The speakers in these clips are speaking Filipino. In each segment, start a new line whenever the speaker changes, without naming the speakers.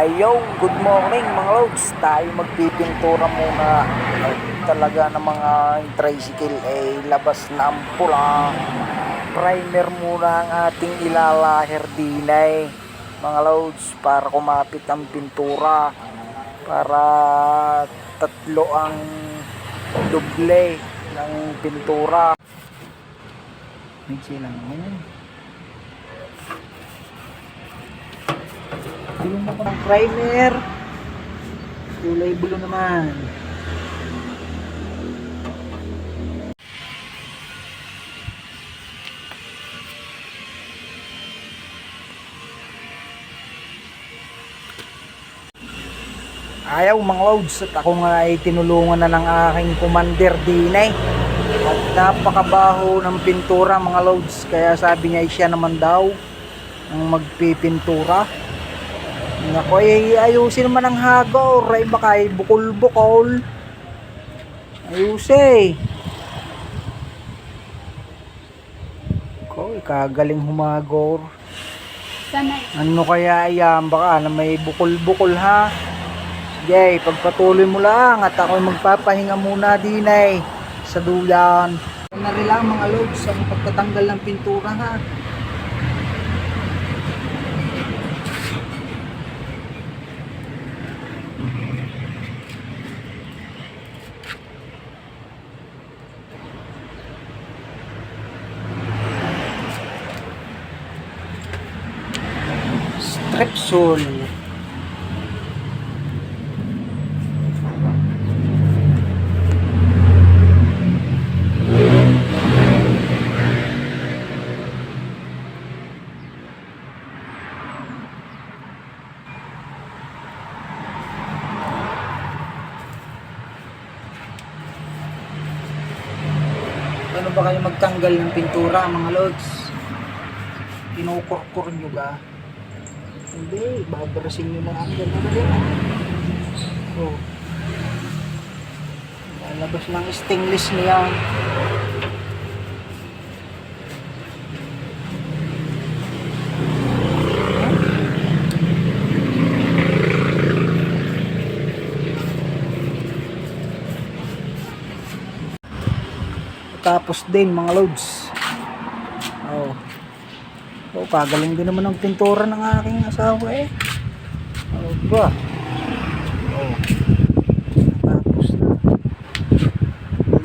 Ayo, good morning mga loads. Tayo magpipintura muna. At talaga ng mga tricycle ay labas na ang pula. Primer muna ang ating ilalahir dinay. Mga loads para kumapit ang pintura. Para tatlo ang doble ng pintura. Medyo lang yan. Bilong ako ng primer. Kulay blue naman. Ayaw mga loads at ako nga ay tinulungan na ng aking commander dinay. At napakabaho ng pintura mga loads kaya sabi niya siya naman daw ang magpipintura. Nako, ay ayusin naman ang hagaw. Ray baka ay bukol-bukol. Ayusin. Ko, kagaling humagor.
Sanay.
Ano kaya yan? Baka na may bukol-bukol ha? Sige, pagpatuloy mo lang at ako magpapahinga muna din ay sa dulan. Na rin lang mga loads ang pagtatanggal ng pintura ha. Strepsol. Paano ba kayo magtanggal ng pintura mga lods? Kinukurkur nyo ba? Hindi, babarasin nyo na ang gano'n na rin. Oh. Lalabas ng stainless niya. Tapos din mga loads. Oh. Oh, kagaling din naman ng pintura ng aking asawa eh. Ano ba? Oh. Tapos na.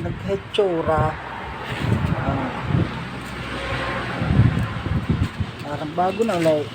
Naghetsura. Ah. Parang bago na like.